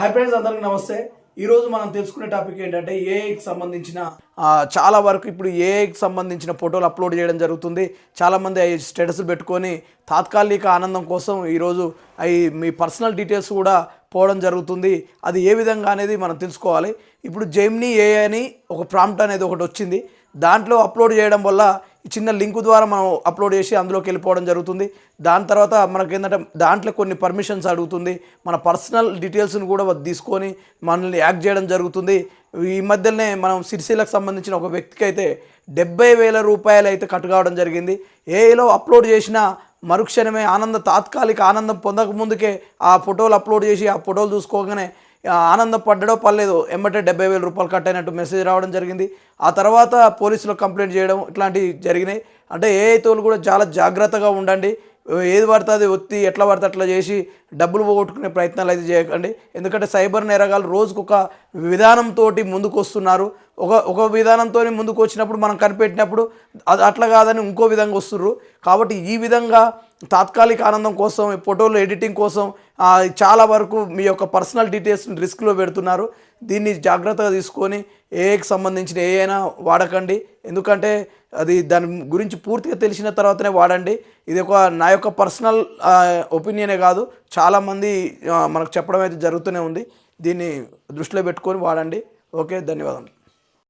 Hi friends అందరికి నమస్తే. ఈరోజు మనం తెలుసుకునే టాపిక్ ఏంటంటే ఏఐకి సంబంధించిన చాలా వరకు ఇప్పుడు ఏఐకి సంబంధించిన ఫోటోలు అప్లోడ్ చేయడం జరుగుతుంది. చాలామంది అవి స్టేటస్లు పెట్టుకొని తాత్కాలిక ఆనందం కోసం ఈరోజు అవి మీ పర్సనల్ డీటెయిల్స్ కూడా పోవడం జరుగుతుంది. అది ఏ విధంగా అనేది మనం తెలుసుకోవాలి. ఇప్పుడు జెమ్నీ ఏఐ అని ఒక ప్రాంప్ట్ అనేది ఒకటి వచ్చింది. దాంట్లో అప్లోడ్ చేయడం వల్ల చిన్న లింక్ ద్వారా మనం అప్లోడ్ చేసి అందులోకి వెళ్ళిపోవడం జరుగుతుంది. దాని తర్వాత మనకి ఏంటంటే దాంట్లో కొన్ని పర్మిషన్స్ అడుగుతుంది. మన పర్సనల్ డీటెయిల్స్ని కూడా తీసుకొని మనల్ని యాక్ట్ చేయడం జరుగుతుంది. ఈ మధ్యనే మనం సిరిసిలకు సంబంధించిన ఒక వ్యక్తికి అయితే డెబ్బై వేల రూపాయలు అయితే కట్ కావడం జరిగింది. ఏలో అప్లోడ్ చేసినా మరుక్షణమే ఆనంద తాత్కాలిక ఆనందం పొందక ముందుకే ఆ ఫోటోలు అప్లోడ్ చేసి ఆ ఫోటోలు చూసుకోగానే ఆ ఆనందం పర్లేదు ఎమ్మటే డెబ్బై వేల రూపాయలు కట్ అయినట్టు మెసేజ్ రావడం జరిగింది. ఆ తర్వాత పోలీసులకు కంప్లైంట్ చేయడం ఇట్లాంటివి జరిగినాయి. అంటే ఏ తోలు కూడా చాలా జాగ్రత్తగా ఉండండి. ఏది పడితే అది ఒత్తి ఎట్లా పడితే అట్లా చేసి డబ్బులు పోగొట్టుకునే ప్రయత్నాలు అయితే చేయకండి. ఎందుకంటే సైబర్ నేరగాలు రోజుకు ఒక విధానంతో ముందుకు వస్తున్నారు ఒక ఒక విధానంతో ముందుకు వచ్చినప్పుడు మనం కనిపెట్టినప్పుడు అది అట్లా కాదని ఇంకో విధంగా వస్తుర్రు. కాబట్టి ఈ విధంగా తాత్కాలిక ఆనందం కోసం ఫోటోలు ఎడిటింగ్ కోసం చాలా వరకు మీ యొక్క పర్సనల్ డీటెయిల్స్ని రిస్క్లో పెడుతున్నారు. దీన్ని జాగ్రత్తగా తీసుకొని ఏఐకి సంబంధించిన ఏ అయినా వాడకండి. ఎందుకంటే అది దాని గురించి పూర్తిగా తెలిసిన తర్వాతనే వాడండి. ఇది ఒక నా యొక్క పర్సనల్ ఒపీనియనే కాదు. చాలామంది మనకు చెప్పడం అయితే జరుగుతూనే ఉంది. దీన్ని దృష్టిలో పెట్టుకొని వాడండి. ఓకే ధన్యవాదాలు